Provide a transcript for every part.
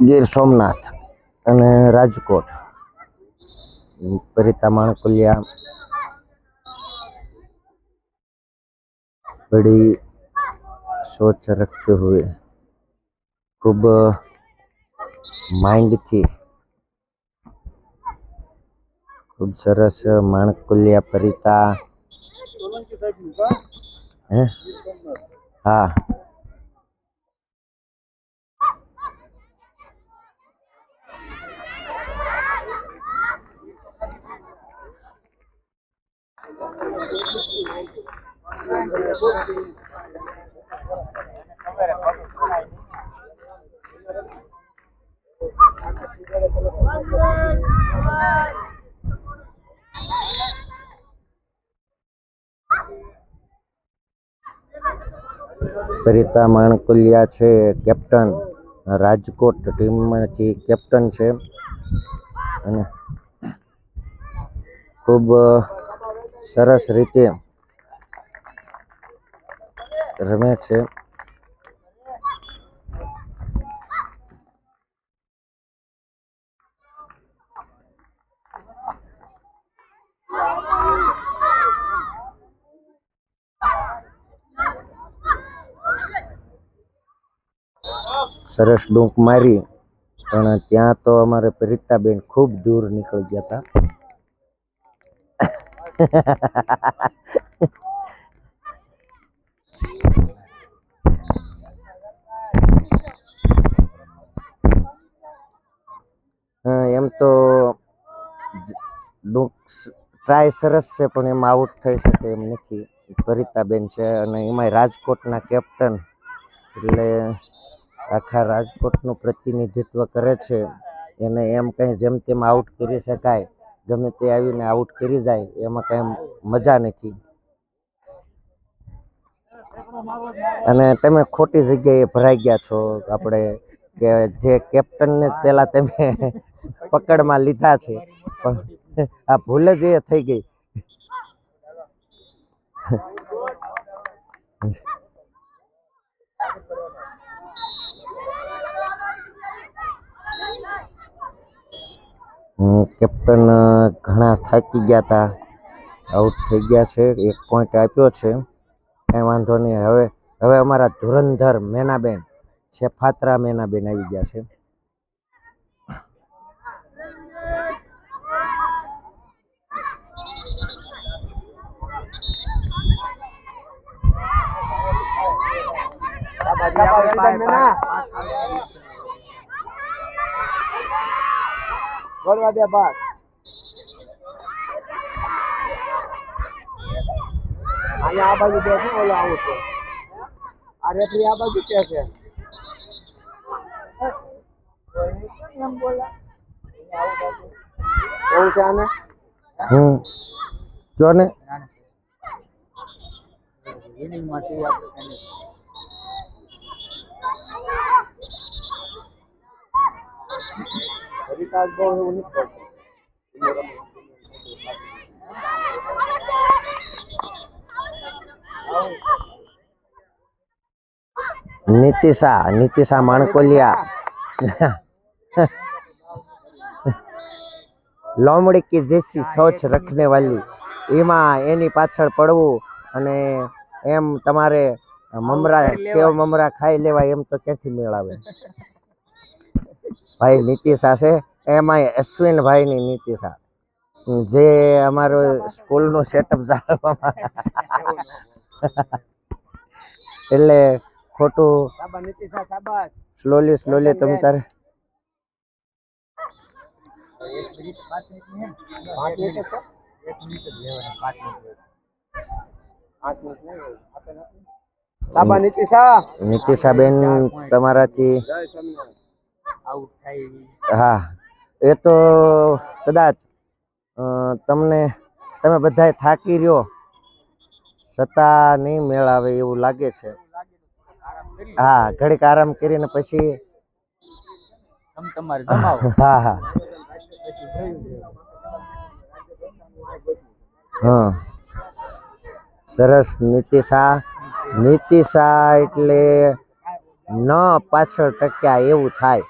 ગીર સોમનાથ અને રાજકોટ परिता माणकुलिया बड़ी सोच रखते हुए खूब माइंड थी ખૂબ સરસ માણકુલિયા પરિતા હે પરિતા માણકુલિયા છે કેપ્ટન. રાજકોટ ટીમમાંથી કેપ્ટન છે. અને ખૂબ સરસ રીતે રમે છે. સરસ ડૂંક મારી, પણ ત્યાં તો અમારે પ્રીતાબેન ખૂબ દૂર નીકળી ગયા હતા. એમ તો ટ્રાય સરસ છે, પણ એમાં આઉટ થઈ શકે એમ નથી. પરિતાબેન છે અને એમાંય રાજકોટના કેપ્ટન એટલે આખા રાજકોટનું પ્રતિનિધિત્વ કરે છે. એને એમ કંઈ જેમ તેમ આઉટ કરી શકાય. ગમે તે આવીને આઉટ કરી જાય, એમાં કંઈ મજા નથી. અને તમે ખોટી જગ્યાએ ભરાઈ ગયા છો આપણે કે જે કેપ્ટનને જ પહેલા તમે પકડમાં લીધા છે. પણ આ ભૂલ જ એ થઈ ગઈ. કેપ્ટન ઘણા થાકી ગયા હતા આઉટ થઈ ગયા છે. એક પોઈન્ટ આપ્યો છે. કાંઈ વાંધો નહીં. હવે હવે અમારા ધુરંધર મેનાબેન, શેફાત્રા મેનાબેન આવી ગયા છે. બોલવા દે બાદ અહીંયા આ બાજુ બે છે ઓલો આવું છે આ રેફરી આ બાજુ કે છે? એવું છે આને? હમ. જો ને. હરિતાજ બહુ એવું નથી નીતિશા નીતિશા માણકોલિયા. લોમડી કી જેસી સોચ રખને વાલી એમાં એની પાછળ પડવું અને એમ તમારે મમરા, સેવ મમરા ખાઈ લેવાય એમ તો ક્યાંથી મેળાવે? ભાઈ નીતિશા છે, એમાંય અશ્વિનભાઈની નીતિશા. જે અમારું સ્કૂલનું સેટઅપ જાળવવામાં એટલે ખોટું સ્લોલી સ્લોલી તમે તારે નીતિશાબેન તમારાથી હા એ તો કદાચ તમને તમે બધા થાકી રહ્યો. છતાં નહીં મેળાવે એવું લાગે છે. હા ઘડીક આરામ કરીને પછી હા હા. હા. સરસ નીતિશા નીતિશા એટલે ન પાછળ ટક્યા એવું થાય.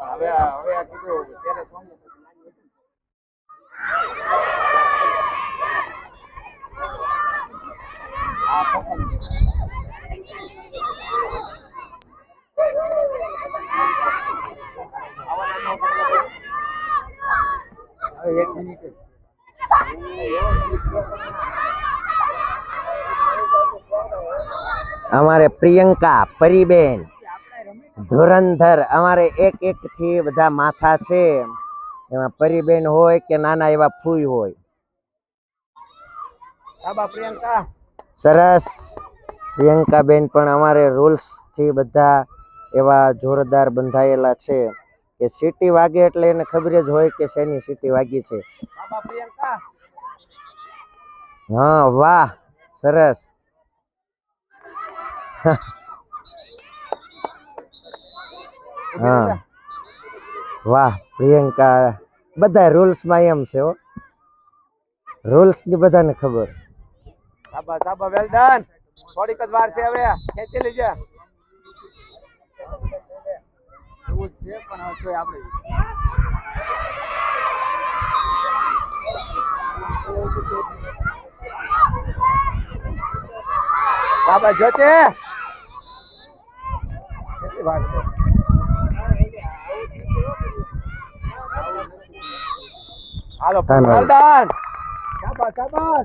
હવે હવે આ કીધું ત્યારે સોંગ હવે એક મિનિટ અમારે પ્રિયંકા પરીબેન ધુરંધર અમારે એક એક થી બધા માથા છે. એમાં પરીબેન હોય કે નાના એવા ફૂઈ હોય. પ્રિયંકા. સરસ. પ્રિયંકા બેન પણ અમારે રૂલ્સથી બધા એવા જોરદાર બંધાયેલા છે કે સીટી વાગે એટલે એને ખબર જ હોય કે શેની સીટી વાગી છે. હા વાહ સરસ. હા. વાહ, પ્રિયંકા, બધા રૂલ્સમાં એમ છે હો. રૂલ્સની બધાને ખબર. સાબા સાબા વેલ ડન થોડીક જ વાર છે હવે. ખેંચી લેજે. સાબા જોતે વાર છે. હાલો ડન સાબા સાબા